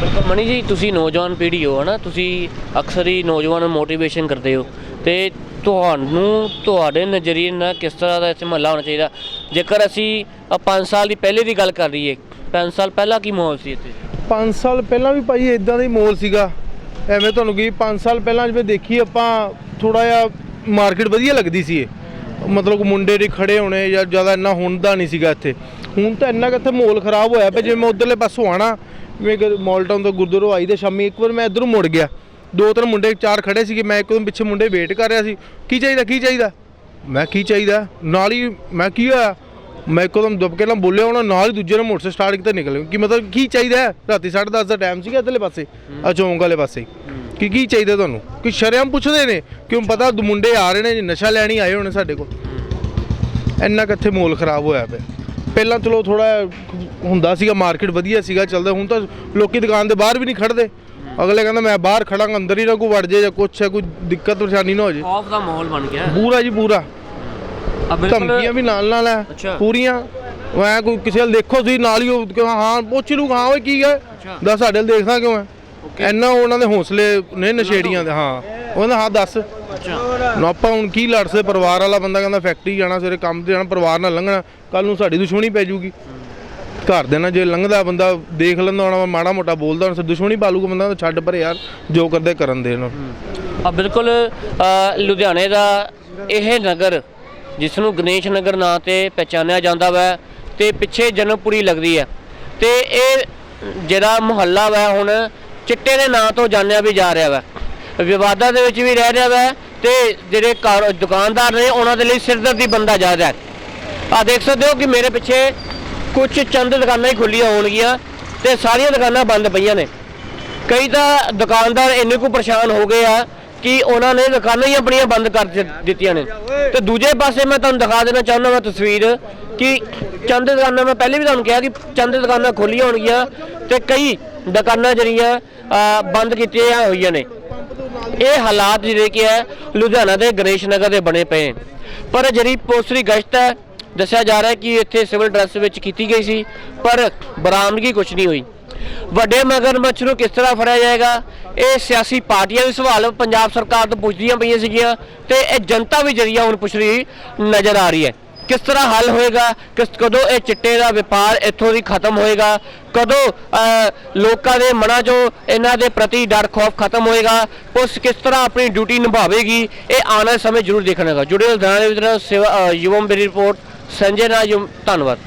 ਬਿਲਕੁਲ ਮਣੀ ਜੀ, ਤੁਸੀਂ ਨੌਜਵਾਨ ਪੀੜ੍ਹੀ ਹੋ, ਹਨਾ? ਤੁਸੀਂ ਅਕਸਰ ਹੀ ਨੌਜਵਾਨ ਨੂੰ ਮੋਟੀਵੇਸ਼ਨ ਕਰਦੇ ਹੋ। ਤੇ ਤੁਹਾਨੂੰ, ਤੁਹਾਡੇ ਨਜ਼ਰੀਏ ਨਾਲ ਕਿਸ ਤਰ੍ਹਾਂ ਦਾ ਇੱਥੇ ਮਹੱਲਾ ਹੋਣਾ ਚਾਹੀਦਾ? ਜੇਕਰ ਅਸੀਂ 5 ਸਾਲ ਦੀ ਪਹਿਲੇ ਦੀ ਗੱਲ ਕਰ ਲਈਏ 5 ਸਾਲ ਪਹਿਲਾਂ ਕੀ ਮਾਹੌਲ ਸੀ ਇੱਥੇ? 5 ਸਾਲ ਪਹਿਲਾਂ ਵੀ ਭਾਈ ਇਦਾਂ ਦਾ ਹੀ ਮੋਲ ਸੀਗਾ। ਐਵੇਂ ਤੁਹਾਨੂੰ ਕੀ 5 ਸਾਲ ਪਹਿਲਾਂ ਜਿਵੇਂ ਦੇਖੀ ਆਪਾਂ ਥੋੜਾ ਜਿਹਾ ਮਾਰਕੀਟ ਵਧੀਆ ਲੱਗਦੀ ਸੀ ਇਹ। ਮਤਲਬ ਮੁੰਡੇ ਦੇ ਖੜੇ ਹੋਣੇ ਜਾਂ ਜ਼ਿਆਦਾ ਇੰਨਾ ਹੁੰਦਾ ਨਹੀਂ ਸੀਗਾ ਇੱਥੇ। ਹੁਣ ਤਾਂ ਇੰਨਾ ਕਿ ਇੱਥੇ ਮਾਹੌਲ ਖਰਾਬ ਹੋਇਆ ਪਿਆ, ਜਿਵੇਂ ਮੈਂ ਉਧਰਲੇ ਪਾਸੋਂ ਆਣਾ ਜਿਵੇਂ ਮਾਲ ਟਾਊਨ ਤੋਂ ਗੁਰਦੁਆਰੋਂ ਆਈ ਤੇ ਸ਼ਾਮੀ ਇੱਕ ਵਾਰ ਮੈਂ ਇਧਰੋਂ ਮੁੜ ਗਿਆ। ਦੋ ਤਿੰਨ ਮੁੰਡੇ ਚਾਰ ਖੜੇ ਸੀਗੇ, ਮੈਂ ਇੱਕਦਮ ਪਿੱਛੇ ਮੁੰਡੇ ਵੇਟ ਕਰ ਰਿਹਾ ਸੀ। ਕੀ ਚਾਹੀਦਾ ਕੀ ਚਾਹੀਦਾ? ਮੈਂ ਕੀ ਚਾਹੀਦਾ? ਨਾਲ ਹੀ ਮੈਂ ਕੀ ਹੋਇਆ? ਮੈਂ ਇੱਕਦਮ ਦੁੱਬ ਕੇ ਨਾ ਬੋਲਿਆ ਉਹਨਾਂ ਨਾਲ ਹੀ ਦੂਜੇ ਨੇ ਮੋਟਰਸਾਈਕਲ ਸਟਾਰਟ ਕੀਤਾ ਨਿਕਲ। ਗਏ ਕਿ ਮਤਲਬ ਕੀ ਚਾਹੀਦਾ ਹੈ? ਰਾਤੀ 10:30 ਦਾ ਟਾਈਮ ਸੀਗਾ ਇੱਧਰਲੇ ਪਾਸੇ ਆ ਚੌਂਕ ਵਾਲੇ ਪਾਸੇ। ਕਿ ਕੀ ਚਾਹੀਦਾ ਤੁਹਾਨੂੰ? ਕਿ ਸ਼ਰਮ ਪੁੱਛਦੇ ਨੇ? ਕਿਉਂ ਪਤਾ ਦੋ ਮੁੰਡੇ ਆ ਰਹੇ ਨੇ ਜੀ, ਨਸ਼ਾ ਲੈਣ ਹੀ ਆਏ ਹੋਣੇ ਸਾਡੇ ਕੋਲ। ਇੰਨਾ ਕਿੱਥੇ ਮੋਲ ਖਰਾਬ ਹੋਇਆ ਪਿਆ। ਪਹਿਲਾਂ ਚਲੋ ਥੋੜਾ ਹੁੰਦਾ ਸੀਗਾ ਮਾਰਕੀਟ ਵਧੀਆ ਸੀਗਾ ਚੱਲਦਾ। ਹੁਣ ਤਾਂ ਲੋਕੀ ਦੁਕਾਨ ਦੇ ਬਾਹਰ ਵੀ ਨਹੀਂ ਖੜਦੇ ਅਗਲੇ ਕਹਿੰਦਾ ਮੈਂ ਬਾਹਰ ਖੜਾਂਗਾ ਅੰਦਰ ਹੀ ਨਾ ਕੋਈ ਵੜ ਜੇ ਜਾਂ ਕੁਛ ਹੈ ਕੋਈ ਦਿੱਕਤ ਪਰੇਸ਼ਾਨੀ ਨਾ ਹੋ ਜੇ। ਖੌਫ ਦਾ ਮਾਹੌਲ ਬਣ ਗਿਆ। ਪੂਰਾ ਜੀ ਪੂਰਾ ਧਮਕੀਆਂ ਵੀ ਨਾਲ ਨਾਲ ਹੈ। ਪੂਰੀਆਂ। ਮੈਂ ਕੋਈ ਕਿਸੇ ਵੱਲ ਦੇਖੋ ਤੁਸੀਂ ਨਾਲ ਹੀ ਉਹ ਕਹਾਂ ਹਾਂ ਪੁੱਛ ਲੂ ਹਾਂ ਓਏ ਕੀ ਹੈ ਦੱਸ ਸਾਡੇ ਵੱਲ ਦੇਖਦਾ ਕਿਉਂ ਹੈ? ਇੰਨਾ ਉਹਨਾਂ ਦੇ ਹੌਸਲੇ ਨੇ ਨਸ਼ੇੜੀਆਂ ਦੇ ਹਾਂ। ਉਹਨਾਂ ਹਾਂ ਦੱਸ। ਨਾ ਆਪਾਂ ਹੁਣ ਕੀ ਲੜ ਸਕਦੇ ਪਰਿਵਾਰ ਵਾਲਾ ਬੰਦਾ ਕਹਿੰਦਾ ਫੈਕਟਰੀ ਜਾਣਾ ਸਵੇਰੇ ਕੰਮ ਤੇ ਜਾਣਾ ਪਰਿਵਾਰ ਨਾਲ ਲੰਘਣਾ ਕੱਲ ਨੂੰ ਸਾਡੀ ਦੁਸ਼ਮਣੀ ਪੈ ਜਾਊਗੀ ਘਰ ਦੇ ਨਾਲ ਜੇ ਲੰਘਦਾ ਬੰਦਾ ਦੇਖ ਲੈਂਦਾ ਹੋਣਾ ਮਾੜਾ ਮੋਟਾ ਬੋਲਦਾ ਹੁਣ ਦੁਸ਼ਮਣੀ ਪਾਲੂਗਾ ਬੰਦਾ ਤਾਂ ਛੱਡ ਪਰੇ ਯਾਰ ਜੋ ਕਰਦੇ ਕਰਨ ਦੇ ਇਹਨੂੰ। ਆ ਬਿਲਕੁਲ ਲੁਧਿਆਣੇ ਦਾ ਇਹ ਨਗਰ ਜਿਸ ਨੂੰ ਗਣੇਸ਼ ਨਗਰ ਨਾਂ ਤੇ ਪਛਾਣਿਆ ਜਾਂਦਾ ਵਾ ਤੇ ਪਿੱਛੇ ਜਨਮਪੁਰੀ ਲੱਗਦੀ ਹੈ। ਤੇ ਇਹ ਜਿਹੜਾ ਮੁਹੱਲਾ ਵਾ, ਹੁਣ ਚਿੱਟੇ ਦੇ ਨਾਂ ਤੋਂ ਜਾਣਿਆ ਵੀ ਜਾ ਰਿਹਾ ਵਾ। ਵਿਵਾਦਾਂ ਦੇ ਵਿੱਚ ਵੀ ਰਹਿ ਰਿਹਾ ਵਾ ਤੇ ਜਿਹੜੇ ਕਾਰ- ਦੁਕਾਨਦਾਰ ਨੇ, ਉਹਨਾਂ ਦੇ ਲਈ ਸਿਰਦਰਦੀ ਬੰਦਾ ਜਾ ਰਿਹਾ ਆ ਦੇਖ ਸਕਦੇ ਹੋ ਕਿ ਮੇਰੇ ਪਿੱਛੇ ਕੁਝ ਚੰਦ ਦੁਕਾਨਾਂ ਹੀ ਖੁੱਲੀਆਂ ਹੋਣਗੀਆਂ ਤੇ ਸਾਰੀਆਂ ਦੁਕਾਨਾਂ ਬੰਦ ਪਈਆਂ ਨੇ। ਕਈ ਤਾਂ ਦੁਕਾਨਦਾਰ ਇੰਨੇ ਕੁ ਪਰੇਸ਼ਾਨ ਹੋ ਗਏ ਆ ਕਿ ਉਹਨਾਂ ਨੇ ਦੁਕਾਨਾਂ ਹੀ ਆਪਣੀਆਂ ਬੰਦ ਕਰ ਦਿੱ- ਦਿੱਤੀਆਂ ਨੇ। ਤੇ ਦੂਜੇ ਪਾਸੇ ਮੈਂ ਤੁਹਾਨੂੰ ਦਿਖਾ ਦੇਣਾ ਚਾਹੁੰਦਾ ਹਾਂ ਤਸਵੀਰ ਕਿ ਚੰਦ ਦੁਕਾਨਾਂ ਮੈਂ ਪਹਿਲੇ ਵੀ ਤੁਹਾਨੂੰ ਕਿਹਾ ਕਿ ਚੰਦ ਦੁਕਾਨਾਂ ਖੋਲੀਆਂ ਹੋਣਗੀਆਂ ਤੇ ਕਈ ਦੁਕਾਨਾਂ ਜਿਹੜੀਆਂ ਅ, ਬੰਦ ਕੀਤੀਆਂ ਹੋਈਆਂ ਨੇ। ਇਹ ਹਾਲਾਤ ਜਿਹੜੇ ਕਿ ਹੈ ਲੁਧਿਆਣਾ ਦੇ ਗਣੇਸ਼ ਨਗਰ ਦੇ ਬਣੇ ਪਏ ਨੇ। ਪਰ ਜਿਹੜੀ ਪੋਸਟਰੀ ਗਸ਼ਤ ਹੈ ਦੱਸਿਆ ਜਾ ਰਿਹਾ ਹੈ ਕਿ ਇੱਥੇ ਸਿਵਲ ਡਰੈਸ ਵਿੱਚ ਕੀਤੀ ਗਈ ਸੀ ਪਰ ਬਰਾਮਦਗੀ ਕੁਝ ਨਹੀਂ ਹੋਈ। ਵੱਡੇ ਮਗਰਮੱਛ ਨੂੰ ਕਿਸ ਤਰ੍ਹਾਂ ਫੜਿਆ ਜਾਏਗਾ ਇਹ ਸਿਆਸੀ ਪਾਰਟੀਆਂ ਵੀ ਸਵਾਲ ਪੰਜਾਬ ਸਰਕਾਰ ਤੋਂ ਪੁੱਛਦੀਆਂ ਪਈਆਂ ਸੀਗੀਆਂ ਤੇ ਇਹ ਜਨਤਾ ਵੀ ਜਰੀਆ ਹੁਣ ਪੁੱਛ ਰਹੀ ਨਜ਼ਰ ਆ ਰਹੀ ਹੈ। ਕਿਸ ਤਰ੍ਹਾਂ ਹੱਲ ਹੋਏਗਾ? ਕਿਸ ਕਦੋਂ ਇਹ ਚਿੱਟੇ ਦਾ ਵਪਾਰ ਇੱਥੋਂ ਦੀ ਖਤਮ ਹੋਏਗਾ? ਕਦੋਂ ਲੋਕਾਂ ਦੇ ਮਨਾਂ 'ਚੋਂ ਇਹਨਾਂ ਦੇ ਪ੍ਰਤੀ ਡਰ, ਖੌਫ ਖਤਮ ਹੋਏਗਾ? ਪੁਲਿਸ ਕਿਸ ਤਰ੍ਹਾਂ ਆਪਣੀ ਡਿਊਟੀ ਨਿਭਾਵੇਗੀ? ਇਹ ਆਉਣ ਵਾਲੇ ਸਮੇਂ ਜ਼ਰੂਰ ਦੇਖਣੇਗਾ ਜੁੜੇ ਰਹੋ ਧਿਆਨ ਦੇ ਵਿੱਚ ਯੁਵਮ ਬੇਰੀ ਰਿਪੋਰਟ। ਸੰਜੇ ਨਾਲ ਯੁਵਮ ਧੰਨਵਾਦ।